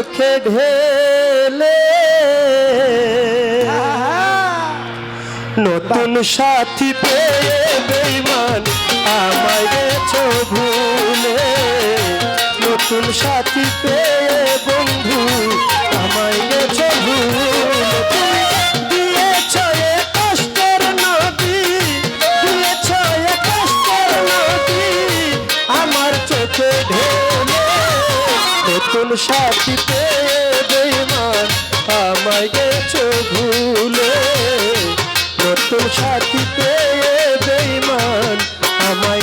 চোখে ঢেলে। নতুন সাথী পেয়ে বেইমান আমায় গেছো ভুলে। নতুন সাথী পেয়ে বন্ধু আমায় গেছো ভুলে। নতুন বেমান আমায় গেছো ভুলে। নতুন সাথীতে বেমান আমায়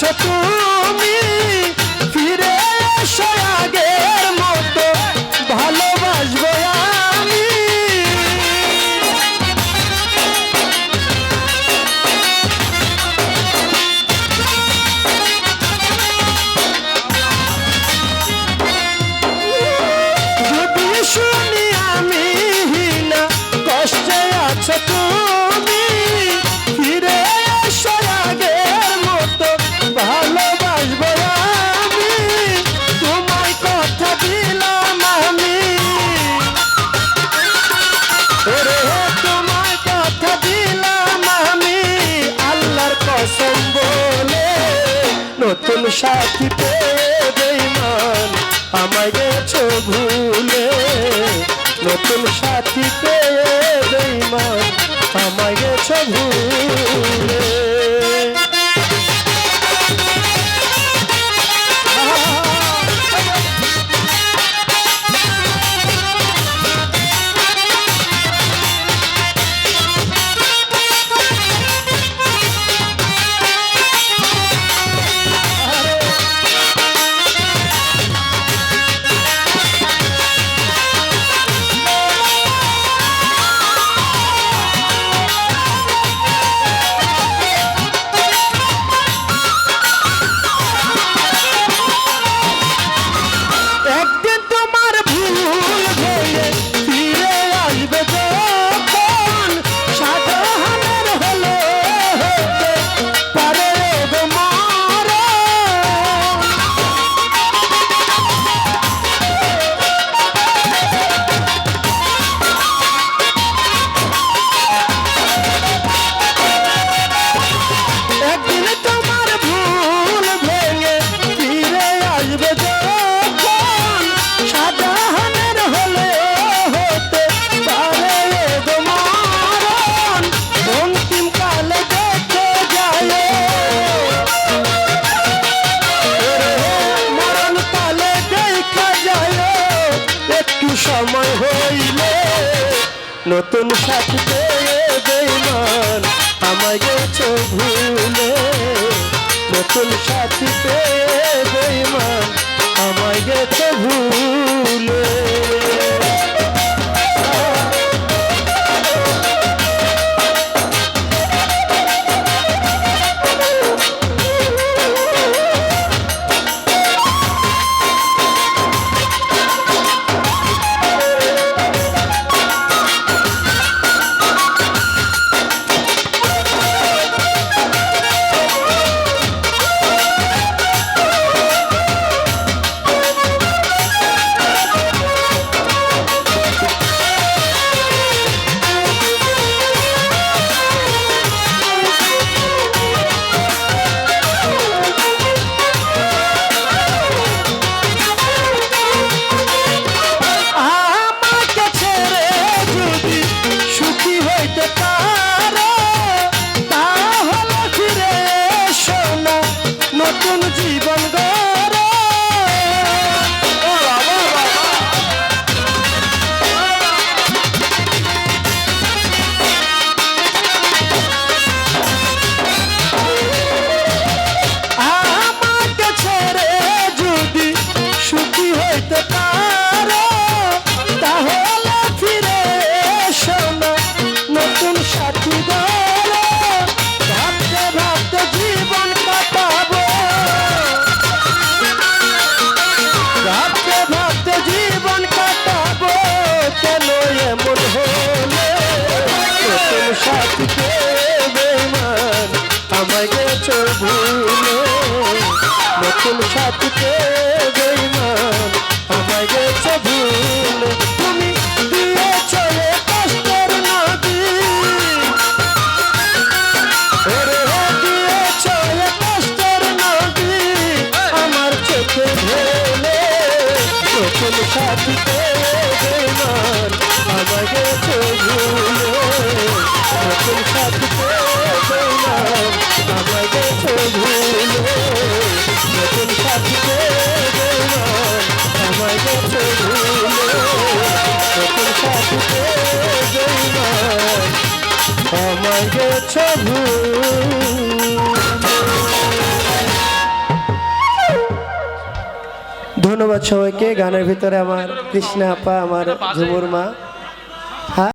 তুমি সাথী পেয়ে বেইমান আমায় গেছো ভুলে। নতুন সাথী পেয়ে বেইমান আমায় গেছো ভুলে। নতুন সাথে বেইমান আমায় from the top. ধন্যবাদ সবাইকে। গানের ভিতরে আমার কৃষ্ণা আপা আমার ঝুমুর মা।